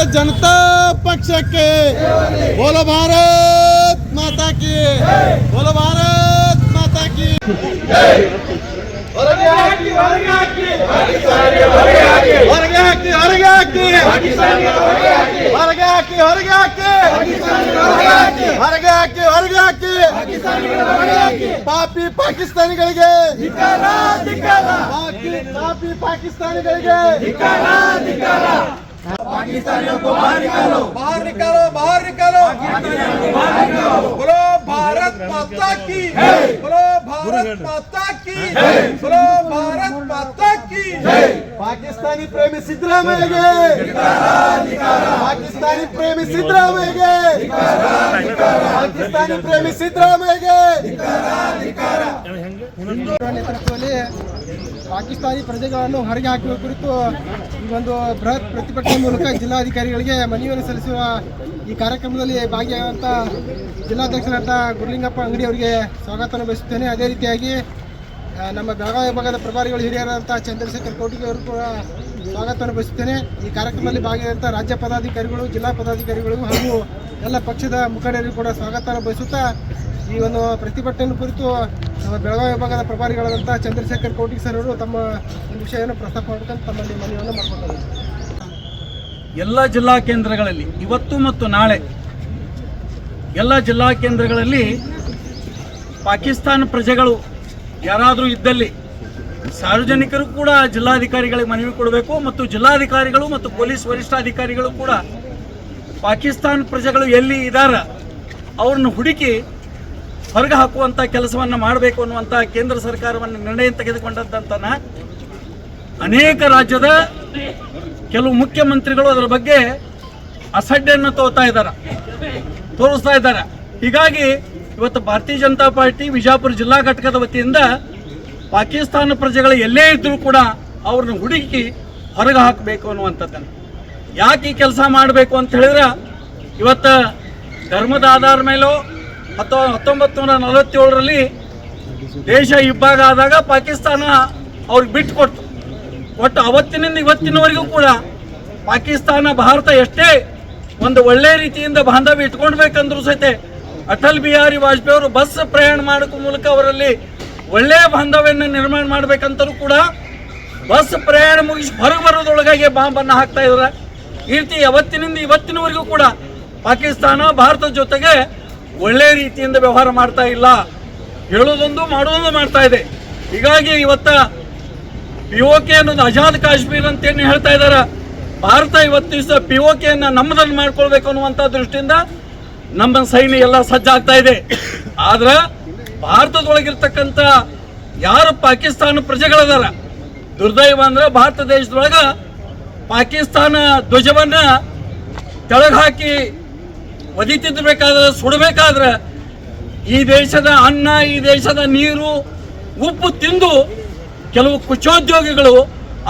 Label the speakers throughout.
Speaker 1: भारतीय जनता पक्ष के। बोलो भारत माता की। बोलो भारत माता की। ಪಾಪಿ ಪಾಕಿಸ್ತಾನಿಗಳಿಗೆ ಪಾಪಿ गए पाकिस्तानियों को बाहर निकालो बाहर निकालो।
Speaker 2: बाहर निकालो बाहर निकालो बोलो भारत माता की बोलो भारत माता की बोलो भारत माता की
Speaker 1: ಪಾಕಿಸ್ತಾನಿ ಪ್ರೇಮಿ ಸಿದ್ದರಾಮಯ್ಯಗೆ. ಪಾಕಿಸ್ತಾನಿ ಪ್ರೇಮಿ ಸಿದ್ದರಾಮಯ್ಯಗೆ. ಪಾಕಿಸ್ತಾನಿ ಪ್ರೇಮಿ ಸಿದ್ದರಾಮಯ್ಯಗೆ.
Speaker 3: ನೇತೃತ್ವದಲ್ಲಿ ಪಾಕಿಸ್ತಾನಿ ಪ್ರಜೆಗಳನ್ನು ಹೊರಗೆ ಹಾಕುವ ಕುರಿತು ಒಂದು ಬೃಹತ್ ಪ್ರತಿಭಟನೆ ಮೂಲಕ ಜಿಲ್ಲಾಧಿಕಾರಿಗಳಿಗೆ ಮನವಿಯನ್ನು ಸಲ್ಲಿಸುವ ಈ ಕಾರ್ಯಕ್ರಮದಲ್ಲಿ ಭಾಗಿಯಾಗುವಂಥ ಜಿಲ್ಲಾಧ್ಯಕ್ಷರಾದ ಗುರುಲಿಂಗಪ್ಪ ಅಂಗಡಿ ಅವರಿಗೆ ಸ್ವಾಗತವನ್ನು ಬಯಸುತ್ತೇನೆ. ಅದೇ ರೀತಿಯಾಗಿ ನಮ್ಮ ಬೆಳಗಾವಿ ವಿಭಾಗದ ಪ್ರಭಾರಿಗಳು ಹಿರಿಯರಾದಂಥ ಚಂದ್ರಶೇಖರ್ ಕೋಟಿಗೆ ಅವರು ಕೂಡ ಸ್ವಾಗತವನ್ನು ಬಯಸುತ್ತೇನೆ ಈ ಕಾರ್ಯಕ್ರಮದಲ್ಲಿ ಭಾಗಿಯಾದಂಥ ರಾಜ್ಯ ಪದಾಧಿಕಾರಿಗಳು, ಜಿಲ್ಲಾ ಪದಾಧಿಕಾರಿಗಳು ಹಾಗೂ ಎಲ್ಲ ಪಕ್ಷದ ಮುಖಂಡರಿಗೂ ಕೂಡ ಸ್ವಾಗತವನ್ನು ಬಯಸುತ್ತಾ ಈ ಒಂದು ಪ್ರತಿಭಟನೆ ಕುರಿತು ನಮ್ಮ ಬೆಳಗಾವಿ ವಿಭಾಗದ ಪ್ರಭಾರಿಗಳಾದಂಥ ಚಂದ್ರಶೇಖರ್ ಕೋಟಿಗೆ ಸರ್ ಅವರು ತಮ್ಮ ಒಂದು ವಿಷಯವನ್ನು ಪ್ರಸ್ತಾಪ ಮಾಡ್ಕೊಂಡು ತಮ್ಮಲ್ಲಿ ಮನವಿಯನ್ನು ಮಾಡಿಕೊಂಡಿದ್ದಾರೆ
Speaker 4: ಎಲ್ಲ ಜಿಲ್ಲಾ ಕೇಂದ್ರಗಳಲ್ಲಿ ಇವತ್ತು ಮತ್ತು ನಾಳೆ ಎಲ್ಲ ಜಿಲ್ಲಾ ಕೇಂದ್ರಗಳಲ್ಲಿ ಪಾಕಿಸ್ತಾನ ಪ್ರಜೆಗಳು ಯಾರಾದರೂ ಇದ್ದಲ್ಲಿ ಸಾರ್ವಜನಿಕರು ಕೂಡ ಜಿಲ್ಲಾಧಿಕಾರಿಗಳಿಗೆ ಮನವಿ ಕೊಡಬೇಕು ಮತ್ತು ಜಿಲ್ಲಾಧಿಕಾರಿಗಳು ಮತ್ತು ಪೊಲೀಸ್ ವರಿಷ್ಠಾಧಿಕಾರಿಗಳು ಕೂಡ ಪಾಕಿಸ್ತಾನ ಪ್ರಜೆಗಳು ಎಲ್ಲಿ ಇದ್ದಾರ ಅವ್ರನ್ನ ಹುಡುಕಿ ಹೊರಗೆ ಹಾಕುವಂಥ ಕೆಲಸವನ್ನು ಮಾಡಬೇಕು ಅನ್ನುವಂಥ ಕೇಂದ್ರ ಸರ್ಕಾರವನ್ನು ನಿರ್ಣಯ ತೆಗೆದುಕೊಂಡಂತನ ಅನೇಕ ರಾಜ್ಯದ ಕೆಲವು ಮುಖ್ಯಮಂತ್ರಿಗಳು ಅದರ ಬಗ್ಗೆ ಅಸಡ್ಡೆಯನ್ನು ತೋತಾ ಇದ್ದಾರೆ ತೋರಿಸ್ತಾ ಇದ್ದಾರೆ ಹೀಗಾಗಿ ಇವತ್ತು ಭಾರತೀಯ ಜನತಾ ಪಾರ್ಟಿ ವಿಜಾಪುರ ಜಿಲ್ಲಾ ಘಟಕದ ವತಿಯಿಂದ ಪಾಕಿಸ್ತಾನ ಪ್ರಜೆಗಳು ಎಲ್ಲೇ ಇದ್ದರೂ ಕೂಡ ಅವ್ರನ್ನ ಹುಡುಕಿ ಹೊರಗೆ ಹಾಕಬೇಕು ಅನ್ನುವಂಥದ್ದನ್ನು. ಯಾಕೆ ಈ ಕೆಲಸ ಮಾಡಬೇಕು ಅಂತ ಹೇಳಿದ್ರೆ ಇವತ್ತು ಧರ್ಮದ ಆಧಾರ ಮೇಲೋ ಹತ್ತೊ ಹತ್ತೊಂಬತ್ತು ನೂರ ನಲವತ್ತೇಳರಲ್ಲಿ ದೇಶ ಇಬ್ಬಾಗ ಆದಾಗ ಪಾಕಿಸ್ತಾನ ಅವ್ರಿಗೆ ಬಿಟ್ಟು ಕೊಟ್ಟು ಒಟ್ಟು ಅವತ್ತಿನಿಂದ ಇವತ್ತಿನವರೆಗೂ ಕೂಡ ಪಾಕಿಸ್ತಾನ, ಭಾರತ ಎಷ್ಟೇ ಒಂದು ಒಳ್ಳೆ ರೀತಿಯಿಂದ ಬಾಂಧವ್ಯ ಇಟ್ಕೊಳ್ಬೇಕಂದ್ರೂ ಸಹಿತ ಅಟಲ್ ಬಿಹಾರಿ ವಾಜಪೇಯಿ ಅವರು ಬಸ್ ಪ್ರಯಾಣ ಮಾಡುವ ಮೂಲಕ ಅವರಲ್ಲಿ ಒಳ್ಳೆಯ ಬಾಂಧವ್ಯವನ್ನು ನಿರ್ಮಾಣ ಮಾಡಬೇಕಂತಲೂ ಕೂಡ ಬಸ್ ಪ್ರಯಾಣ ಮುಗಿಸಿ ಹೊರಗೆ ಬರೋದ್ರೊಳಗಾಗಿ ಬಾಂಬನ್ನು ಹಾಕ್ತಾ ಇದ್ದಾರೆ. ಈ ರೀತಿ ಯಾವತ್ತಿನಿಂದ ಇವತ್ತಿನವರೆಗೂ ಕೂಡ ಪಾಕಿಸ್ತಾನ ಭಾರತದ ಜೊತೆಗೆ ಒಳ್ಳೆ ರೀತಿಯಿಂದ ವ್ಯವಹಾರ ಮಾಡ್ತಾ ಇಲ್ಲ. ಹೇಳೋದೊಂದು ಮಾಡೋದೊಂದು ಮಾಡ್ತಾ ಇದೆ. ಹೀಗಾಗಿ ಇವತ್ತ ಪಿ ಓ ಕೆ ಅನ್ನೋದು ಆಜಾದ್ ಕಾಶ್ಮೀರ್ ಅಂತ ಏನು ಹೇಳ್ತಾ ಇದ್ದಾರೆ. ಭಾರತ ಇವತ್ತು ದಿವಸ ಪಿ ಓ ಕೆಯನ್ನು ನಮ್ಮದನ್ನು ಮಾಡ್ಕೊಳ್ಬೇಕು ಅನ್ನುವಂಥ ದೃಷ್ಟಿಯಿಂದ ನಮ್ಮ ಸೈನ್ಯ ಎಲ್ಲ ಸಜ್ಜಾಗ್ತಾ ಇದೆ. ಆದ್ರೆ ಭಾರತದೊಳಗಿರ್ತಕ್ಕಂಥ ಯಾರು ಪಾಕಿಸ್ತಾನ ಪ್ರಜೆಗಳದಾರ? ದುರ್ದೈವ ಅಂದ್ರೆ ಭಾರತ ದೇಶದೊಳಗ ಪಾಕಿಸ್ತಾನ ಧ್ವಜವನ್ನ ಕೆಳಗೆ ಹಾಕಿ ಒದಿತಿದ್ದಬೇಕಾದ್ರೆ ಸುಡಬೇಕಾದ್ರೆ ಈ ದೇಶದ ಅನ್ನ, ಈ ದೇಶದ ನೀರು, ಉಪ್ಪು ತಿಂದು ಕೆಲವು ಕುಚೋದ್ಯೋಗಿಗಳು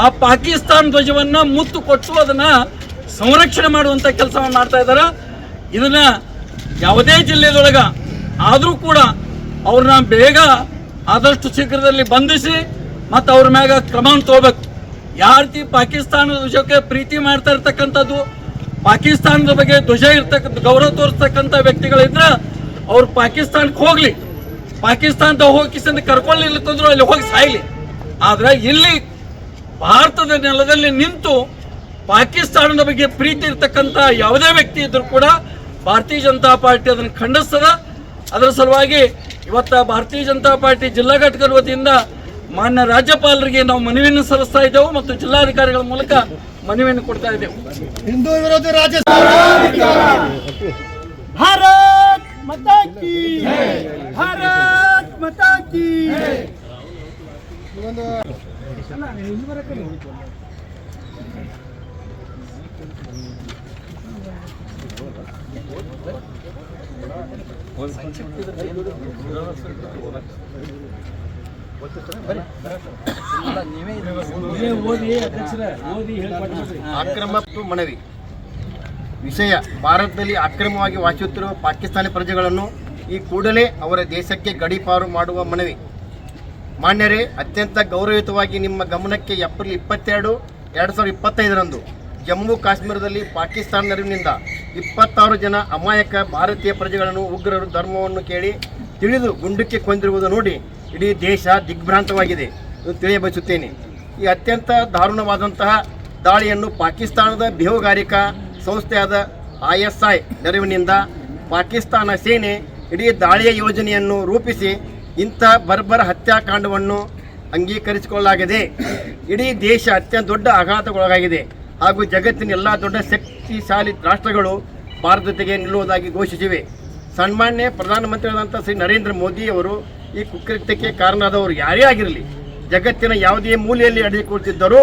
Speaker 4: ಆ ಪಾಕಿಸ್ತಾನ ಧ್ವಜವನ್ನ ಮುತ್ತು ಕೊಟ್ಟು ಅದನ್ನ ಸಂರಕ್ಷಣೆ ಮಾಡುವಂಥ ಕೆಲಸವನ್ನು ಮಾಡ್ತಾ ಇದ್ದಾರೆ ಇದನ್ನ ಯಾವುದೇ ಜಿಲ್ಲೆದೊಳಗ ಆದರೂ ಕೂಡ ಅವ್ರನ್ನ ಬೇಗ ಆದಷ್ಟು ಶೀಘ್ರದಲ್ಲಿ ಬಂಧಿಸಿ ಮತ್ತು ಅವ್ರ ಮ್ಯಾಗ ಕ್ರಮವನ್ನು ತಗೋಬೇಕು. ಯಾವ ರೀತಿ ಪಾಕಿಸ್ತಾನದ ವಿಷಯಕ್ಕೆ ಪ್ರೀತಿ ಮಾಡ್ತಾ ಇರ್ತಕ್ಕಂಥದ್ದು, ಪಾಕಿಸ್ತಾನದ ಬಗ್ಗೆ ಧ್ವಜ ಇರ್ತಕ್ಕಂಥ ಗೌರವ ತೋರಿಸ್ತಕ್ಕಂಥ ವ್ಯಕ್ತಿಗಳಿದ್ರೆ ಅವ್ರು ಪಾಕಿಸ್ತಾನಕ್ಕೆ ಹೋಗಲಿ. ಪಾಕಿಸ್ತಾನದ ಹೋಗಿ ಕಿಸಿಂದ ಕರ್ಕೊಳ್ಳಿಲ್ಲಂತಂದ್ರು ಅಲ್ಲಿ ಹೋಗಿ ಸಾಯ್ಲಿ. ಆದ್ರೆ ಇಲ್ಲಿ ಭಾರತದ ನೆಲದಲ್ಲಿ ನಿಂತು ಪಾಕಿಸ್ತಾನದ ಬಗ್ಗೆ ಪ್ರೀತಿ ಇರ್ತಕ್ಕಂಥ ಯಾವುದೇ ವ್ಯಕ್ತಿ ಇದ್ರೂ ಕೂಡ ಭಾರತೀಯ ಜನತಾ ಪಾರ್ಟಿ ಅದನ್ನು ಖಂಡಿಸ್ತದ. ಅದರ ಸಲುವಾಗಿ ಇವತ್ತ ಭಾರತೀಯ ಜನತಾ ಪಾರ್ಟಿ ಜಿಲ್ಲಾ ಘಟಕದ ವತಿಯಿಂದ ಮಾನ್ಯ ರಾಜ್ಯಪಾಲರಿಗೆ ನಾವು ಮನವಿಯನ್ನು ಸಲ್ಲಿಸ್ತಾ ಇದ್ದೆವು ಮತ್ತು ಜಿಲ್ಲಾಧಿಕಾರಿಗಳ ಮೂಲಕ ಮನವಿಯನ್ನು ಕೊಡ್ತಾ ಇದ್ದೆವು.
Speaker 1: ಹಿಂದೂ ವಿರೋಧಿ ರಾಜ್ಯ
Speaker 4: ಭಾರತ್ ಮಾತಾ ಕಿ ಭಾರತ್ ಮಾತಾ ಕಿ
Speaker 3: ಈ ಒಂದು
Speaker 5: ಅಕ್ರಮ ಮತ್ತು ಮನವಿ. ವಿಷಯ, ಭಾರತದಲ್ಲಿ ಅಕ್ರಮವಾಗಿ ವಾಸಿಸುತ್ತಿರುವ ಪಾಕಿಸ್ತಾನಿ ಪ್ರಜೆಗಳನ್ನು ಈ ಕೂಡಲೇ ಅವರ ದೇಶಕ್ಕೆ ಗಡೀಪಾರು ಮಾಡುವ ಮನವಿ. ಮಾನ್ಯರೇ, ಅತ್ಯಂತ ಗೌರವಯುತವಾಗಿ ನಿಮ್ಮ ಗಮನಕ್ಕೆ ಏಪ್ರಿಲ್ ಇಪ್ಪತ್ತೆರಡು, ಎರಡು ಸಾವಿರದ ಇಪ್ಪತ್ತೈದರಂದು ಜಮ್ಮು ಕಾಶ್ಮೀರದಲ್ಲಿ ಪಾಕಿಸ್ತಾನ ನೆರವಿನಿಂದ ಇಪ್ಪತ್ತಾರು ಜನ ಅಮಾಯಕ ಭಾರತೀಯ ಪ್ರಜೆಗಳನ್ನು, ಉಗ್ರರು ಧರ್ಮವನ್ನು ಕೇಳಿ ತಿಳಿದು ಗುಂಡಕ್ಕೆ ಕೊಂದಿರುವುದು ನೋಡಿ ಇಡೀ ದೇಶ ದಿಗ್ಭ್ರಾಂತವಾಗಿದೆ ಎಂದು ತಿಳಿಯಬಯಸುತ್ತೇನೆ. ಈ ಅತ್ಯಂತ ದಾರುಣವಾದಂತಹ ದಾಳಿಯನ್ನು ಪಾಕಿಸ್ತಾನದ ಬೇಹುಗಾರಿಕಾ ಸಂಸ್ಥೆಯಾದ ಐ ಎಸ್ ಐ ನೆರವಿನಿಂದ ಪಾಕಿಸ್ತಾನ ಸೇನೆ ಇಡೀ ದಾಳಿಯ ಯೋಜನೆಯನ್ನು ರೂಪಿಸಿ ಇಂಥ ಬರ್ಬರ ಹತ್ಯಾಕಾಂಡವನ್ನು ಅಂಗೀಕರಿಸಿಕೊಳ್ಳಲಾಗಿದೆ. ಇಡೀ ದೇಶ ಅತ್ಯಂತ ದೊಡ್ಡ ಆಘಾತಕ್ಕೊಳಗಾಗಿದೆ. ಹಾಗೂ ಜಗತ್ತಿನ ಎಲ್ಲ ದೊಡ್ಡ ಶಕ್ತಿಶಾಲಿ ರಾಷ್ಟ್ರಗಳು ಭಾರತತೆಗೆ ನಿಲ್ಲುವುದಾಗಿ ಘೋಷಿಸಿವೆ. ಸನ್ಮಾನ್ಯ ಪ್ರಧಾನಮಂತ್ರಿಗಳಾದಂಥ ಶ್ರೀ ನರೇಂದ್ರ ಮೋದಿ ಅವರು ಈ ಕುಕೃತ್ಯಕ್ಕೆ ಕಾರಣರಾದವರು ಯಾರೇ ಆಗಿರಲಿ, ಜಗತ್ತಿನ ಯಾವುದೇ ಮೂಲೆಯಲ್ಲಿ ಅಡಗಿಕೊಳ್ತಿದ್ದರೂ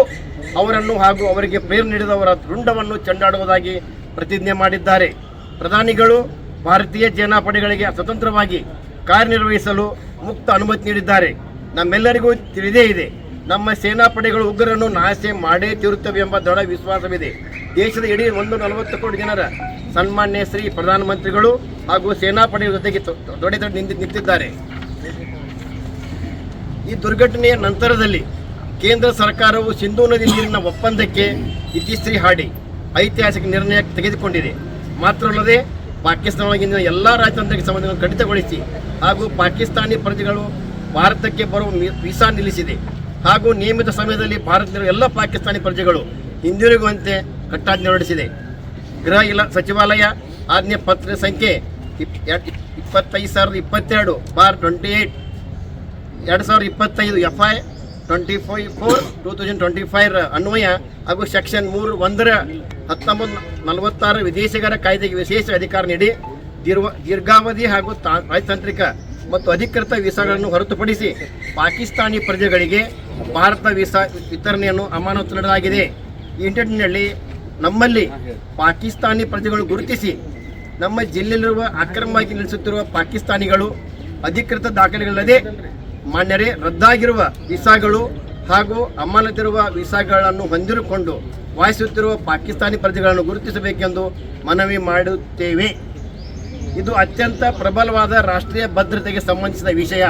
Speaker 5: ಅವರನ್ನು ಹಾಗೂ ಅವರಿಗೆ ಪ್ರೇರಣೆ ನೀಡಿದವರ ರುಂಡವನ್ನು ಚೆಂಡಾಡುವುದಾಗಿ ಪ್ರತಿಜ್ಞೆ ಮಾಡಿದ್ದಾರೆ. ಪ್ರಧಾನಿಗಳು ಭಾರತೀಯ ಸೇನಾ ಪಡೆಗಳಿಗೆ ಸ್ವತಂತ್ರವಾಗಿ ಕಾರ್ಯನಿರ್ವಹಿಸಲು ಮುಕ್ತ ಅನುಮತಿ ನೀಡಿದ್ದಾರೆ. ನಮ್ಮೆಲ್ಲರಿಗೂ ತಿಳಿದೇ ಇದೆ. ನಮ್ಮ ಸೇನಾಪಡೆಗಳು ಉಗ್ರರನ್ನು ನಾಶ ಮಾಡೇ ತೀರುತ್ತವೆ ಎಂಬ ದೃಢ ವಿಶ್ವಾಸವಿದೆ. ದೇಶದ ಇಡೀ ಒಂದು ನಲವತ್ತು ಕೋಟಿ ಜನರ ಸನ್ಮಾನ್ಯ ಶ್ರೀ ಪ್ರಧಾನಮಂತ್ರಿಗಳು ಹಾಗೂ ಸೇನಾ ಪಡೆಯ ಜೊತೆಗೆ ದೊಡೆ ದೊಡ್ಡ ನಿಂತು, ನಿಂತಿದ್ದಾರೆ. ಈ ದುರ್ಘಟನೆಯ ನಂತರದಲ್ಲಿ ಕೇಂದ್ರ ಸರ್ಕಾರವು ಸಿಂಧೂ ನದಿ ನೀರಿನ ಒಪ್ಪಂದಕ್ಕೆ ಇತಿಶ್ರೀ ಹಾಡಿ ಐತಿಹಾಸಿಕ ನಿರ್ಣಯ ತೆಗೆದುಕೊಂಡಿದೆ. ಮಾತ್ರವಲ್ಲದೆ ಪಾಕಿಸ್ತಾನದೊಳಗಿನ ಎಲ್ಲ ರಾಜತಾಂತ್ರಿಕ ಸಂಬಂಧಗಳನ್ನು ಕಡಿತಗೊಳಿಸಿ ಹಾಗೂ ಪಾಕಿಸ್ತಾನಿ ಪ್ರಜೆಗಳು ಭಾರತಕ್ಕೆ ಬರುವ ವೀಸಾ ನಿಲ್ಲಿಸಿದೆ. ಹಾಗೂ ನಿಯಮಿತ ಸಮಯದಲ್ಲಿ ಭಾರತದ ಎಲ್ಲ ಪಾಕಿಸ್ತಾನಿ ಪ್ರಜೆಗಳು ಹಿಂದಿರುಗುವಂತೆ ಕಟ್ಟಾಜ್ಞೆ ಹೊರಡಿಸಿದೆ. ಗೃಹ ಇಲಾ, ಸಚಿವಾಲಯ ಆಜ್ಞೆ ಪತ್ರ ಸಂಖ್ಯೆ ಇಪ್ಪತ್ತೈದು ಸಾವಿರದ ಇಪ್ಪತ್ತೆರಡು ಬಾರ್ ಟ್ವೆಂಟಿ ಏಯ್ಟ್ ಎರಡು ಸಾವಿರದ ಇಪ್ಪತ್ತೈದು F I twenty five four two thousand twenty five ಅನ್ವಯ ಹಾಗೂ ಸೆಕ್ಷನ್ ಮೂರು ಒಂದರ ಹತ್ತೊಂಬತ್ತು ನಲವತ್ತಾರು ವಿದೇಶಿಗರ ಕಾಯ್ದೆಗೆ ವಿಶೇಷ ಅಧಿಕಾರ ನೀಡಿ ದೀರ್ಘ ದೀರ್ಘಾವಧಿ ಹಾಗೂ ರಾಜತಾಂತ್ರಿಕ ಮತ್ತು ಅಧಿಕೃತ ವೀಸಾಗಳನ್ನು ಹೊರತುಪಡಿಸಿ ಪಾಕಿಸ್ತಾನಿ ಪ್ರಜೆಗಳಿಗೆ ಭಾರತ ವೀಸಾ ವಿತರಣೆಯನ್ನು ಅಮಾನತು ನೀಡಲಾಗಿದೆ ಇಂಟರ್ನೆಟ್ನಲ್ಲಿ ನಮ್ಮಲ್ಲಿ ಪಾಕಿಸ್ತಾನಿ ಪ್ರಜೆಗಳು ಗುರುತಿಸಿ ನಮ್ಮ ಜಿಲ್ಲೆಯಲ್ಲಿರುವ ಅಕ್ರಮವಾಗಿ ನಿಲ್ಲಿಸುತ್ತಿರುವ ಪಾಕಿಸ್ತಾನಿಗಳು ಅಧಿಕೃತ ದಾಖಲೆಗಳಲ್ಲದೆ ಮಾನ್ಯರೇ ರದ್ದಾಗಿರುವ ವೀಸಾಗಳು ಹಾಗೂ ಅಮಾನತಿರುವ ವೀಸಾಗಳನ್ನು ಹೊಂದಿರುಕೊಂಡು ವಾಸಿಸುತ್ತಿರುವ ಪಾಕಿಸ್ತಾನಿ ಪ್ರಜೆಗಳನ್ನು ಗುರುತಿಸಬೇಕೆಂದು ಮನವಿ ಮಾಡುತ್ತೇವೆ. ಇದು ಅತ್ಯಂತ ಪ್ರಬಲವಾದ ರಾಷ್ಟ್ರೀಯ ಭದ್ರತೆಗೆ ಸಂಬಂಧಿಸಿದ ವಿಷಯ.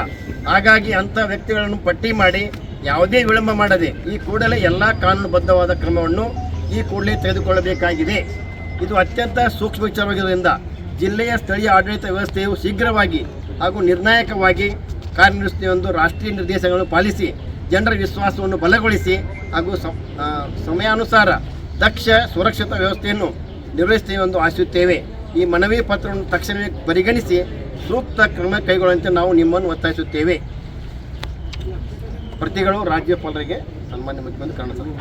Speaker 5: ಹಾಗಾಗಿ ಅಂಥ ವ್ಯಕ್ತಿಗಳನ್ನು ಪಟ್ಟಿ ಮಾಡಿ ಯಾವುದೇ ವಿಳಂಬ ಮಾಡದೆ ಈ ಕೂಡಲೇ ಎಲ್ಲ ಕಾನೂನುಬದ್ಧವಾದ ಕ್ರಮವನ್ನು ಈ ಕೂಡಲೇ ತೆಗೆದುಕೊಳ್ಳಬೇಕಾಗಿದೆ. ಇದು ಅತ್ಯಂತ ಸೂಕ್ಷ್ಮ ವಿಚಾರವಾಗಿರುವುದರಿಂದ ಜಿಲ್ಲೆಯ ಸ್ಥಳೀಯ ಆಡಳಿತ ವ್ಯವಸ್ಥೆಯು ಶೀಘ್ರವಾಗಿ ಹಾಗೂ ನಿರ್ಣಾಯಕವಾಗಿ ಕಾರ್ಯನಿರ್ವಹಿಸುತ್ತೆ ಎಂದು ರಾಷ್ಟ್ರೀಯ ನಿರ್ದೇಶನಗಳನ್ನು ಪಾಲಿಸಿ ಜನರ ವಿಶ್ವಾಸವನ್ನು ಬಲಗೊಳಿಸಿ ಹಾಗೂ ಸಮಯಾನುಸಾರ ದಕ್ಷ ಸುರಕ್ಷತಾ ವ್ಯವಸ್ಥೆಯನ್ನು ನಿರ್ವಹಿಸುತ್ತೇವೆ ಎಂದು ಆಶಿಸುತ್ತೇವೆ. ಈ ಮನವಿ ಪತ್ರವನ್ನು ತಕ್ಷಣವೇ ಪರಿಗಣಿಸಿ ಸೂಕ್ತ ಕ್ರಮ ಕೈಗೊಳ್ಳುವಂತೆ ನಾವು ನಿಮ್ಮನ್ನು ಒತ್ತಾಯಿಸುತ್ತೇವೆ. ಪ್ರತಿಗಳು ರಾಜ್ಯಪಾಲರಿಗೆ ಸನ್ಮಾನ್ಯ ಮುಖ್ಯಮಂತ್ರಿ ಕಾಣಿಸುತ್ತೆ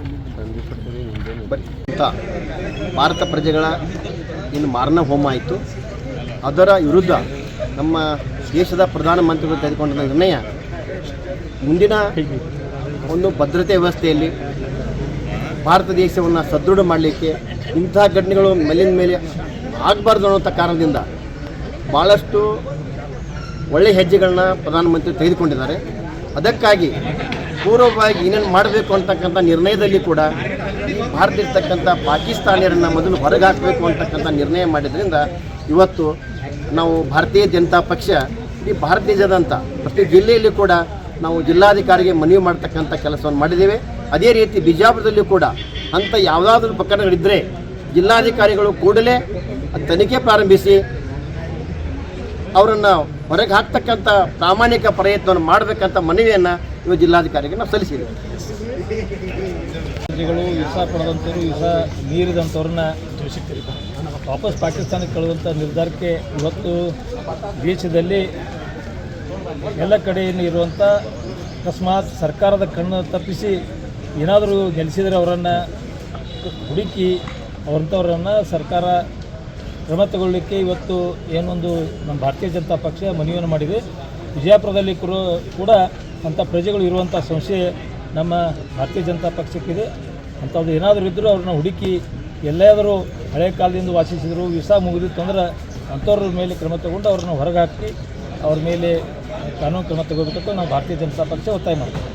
Speaker 5: ಭಾರತ ಪ್ರಜೆಗಳ ಇನ್ನು ಮಾರಣ ಹೋಮ ಆಯಿತು. ಅದರ ವಿರುದ್ಧ ನಮ್ಮ ದೇಶದ ಪ್ರಧಾನಮಂತ್ರಿಗಳು ತೆಗೆದುಕೊಂಡ ನಿರ್ಣಯ ಮುಂದಿನ ಒಂದು ಭದ್ರತೆ ವ್ಯವಸ್ಥೆಯಲ್ಲಿ ಭಾರತ ದೇಶವನ್ನು ಸದೃಢ ಮಾಡಲಿಕ್ಕೆ ಇಂಥ ಘಟನೆಗಳು ಮೇಲಿನ ಮೇಲೆ ಆಗಬಾರ್ದು ಅನ್ನೋಂಥ ಕಾರಣದಿಂದ ಭಾಳಷ್ಟು ಒಳ್ಳೆಯ ಹೆಜ್ಜೆಗಳನ್ನ ಪ್ರಧಾನಮಂತ್ರಿ ತೆಗೆದುಕೊಂಡಿದ್ದಾರೆ. ಅದಕ್ಕಾಗಿ ಪೂರ್ವವಾಗಿ ಏನೇನು ಮಾಡಬೇಕು ಅಂತಕ್ಕಂಥ ನಿರ್ಣಯದಲ್ಲಿ ಕೂಡ ಈ ಇರ್ತಕ್ಕಂಥ ಪಾಕಿಸ್ತಾನಿಯರನ್ನು ಮೊದಲು ಹೊರಗೆ ಹಾಕಬೇಕು ಅಂತಕ್ಕಂಥ ನಿರ್ಣಯ ಮಾಡಿದ್ರಿಂದ ಇವತ್ತು ನಾವು ಭಾರತೀಯ ಜನತಾ ಪಕ್ಷ ಈ ಭಾರತೀಯ ದೇಶದಂಥ ಪ್ರತಿ ಜಿಲ್ಲೆಯಲ್ಲಿ ಕೂಡ ನಾವು ಜಿಲ್ಲಾಧಿಕಾರಿಗೆ ಮನವಿ ಮಾಡ್ತಕ್ಕಂಥ ಕೆಲಸವನ್ನು ಮಾಡಿದ್ದೇವೆ. ಅದೇ ರೀತಿ ಬಿಜಾಪುರದಲ್ಲಿ ಕೂಡ ಅಂಥ ಯಾವುದಾದ್ರೂ ಪ್ರಕರಣಗಳಿದ್ದರೆ ಜಿಲ್ಲಾಧಿಕಾರಿಗಳು ಕೂಡಲೇ ತನಿಖೆ ಪ್ರಾರಂಭಿಸಿ ಅವರನ್ನು ಹೊರಗೆ ಹಾಕ್ತಕ್ಕಂಥ ಪ್ರಾಮಾಣಿಕ ಪ್ರಯತ್ನವನ್ನು ಮಾಡಬೇಕಂತ ಮನವಿಯನ್ನು ಇವ ಜಿಲ್ಲಾಧಿಕಾರಿಗೆ ನಾವು ಸಲ್ಲಿಸಿದ್ದೇವೆ
Speaker 6: ವಿಸ ಪಡೆದಂಥವ್ರು ವೀಸಾ ನೀರಿದಂಥವ್ರನ್ನ ವಾಪಸ್ ಪಾಕಿಸ್ತಾನಕ್ಕೆ ಕಳೆದಂಥ ನಿರ್ಧಾರಕ್ಕೆ ಇವತ್ತು ದೇಶದಲ್ಲಿ ಎಲ್ಲ ಕಡೆಯಲ್ಲಿ ಇರುವಂಥ ಅಕಸ್ಮಾತ್ ಸರ್ಕಾರದ ಕಣ್ಣು ತಪ್ಪಿಸಿ ಏನಾದರೂ ನೆಲೆಸಿದರೆ ಅವರನ್ನು ಹುಡುಕಿ ಅವರಂಥವ್ರನ್ನು ಸರ್ಕಾರ ಕ್ರಮ ತಗೊಳ್ಳಿಕ್ಕೆ ಇವತ್ತು ಏನೊಂದು ನಮ್ಮ ಭಾರತೀಯ ಜನತಾ ಪಕ್ಷ ಮನವಿಯನ್ನು ಮಾಡಿದೆ. ವಿಜಯಪುರದಲ್ಲಿ ಕೂಡ ಅಂಥ ಪ್ರಜೆಗಳು ಇರುವಂಥ ಸಂಸ್ಥೆ ನಮ್ಮ ಭಾರತೀಯ ಜನತಾ ಪಕ್ಷಕ್ಕಿದೆ. ಅಂಥದ್ದು ಏನಾದರೂ ಇದ್ದರೂ ಅವ್ರನ್ನ ಹುಡುಕಿ ಎಲ್ಲಾದರೂ ಹಳೆ ಕಾಲದಿಂದ ವಾಸಿಸಿದ್ರು ವಿಸಾ ಮುಗಿದಿತ್ತು ಅಂದ್ರೆ ಅಂಥವ್ರ ಮೇಲೆ ಕ್ರಮ ತಗೊಂಡು ಅವ್ರನ್ನ ಹೊರಗೆ ಹಾಕಿ ಅವ್ರ ಮೇಲೆ ಕಾನೂನು ಕ್ರಮ ತಗೋಬೇಕಂತ ನಾವು ಭಾರತೀಯ ಜನತಾ ಪಕ್ಷ ಒತ್ತಾಯ ಮಾಡ್ತೀವಿ.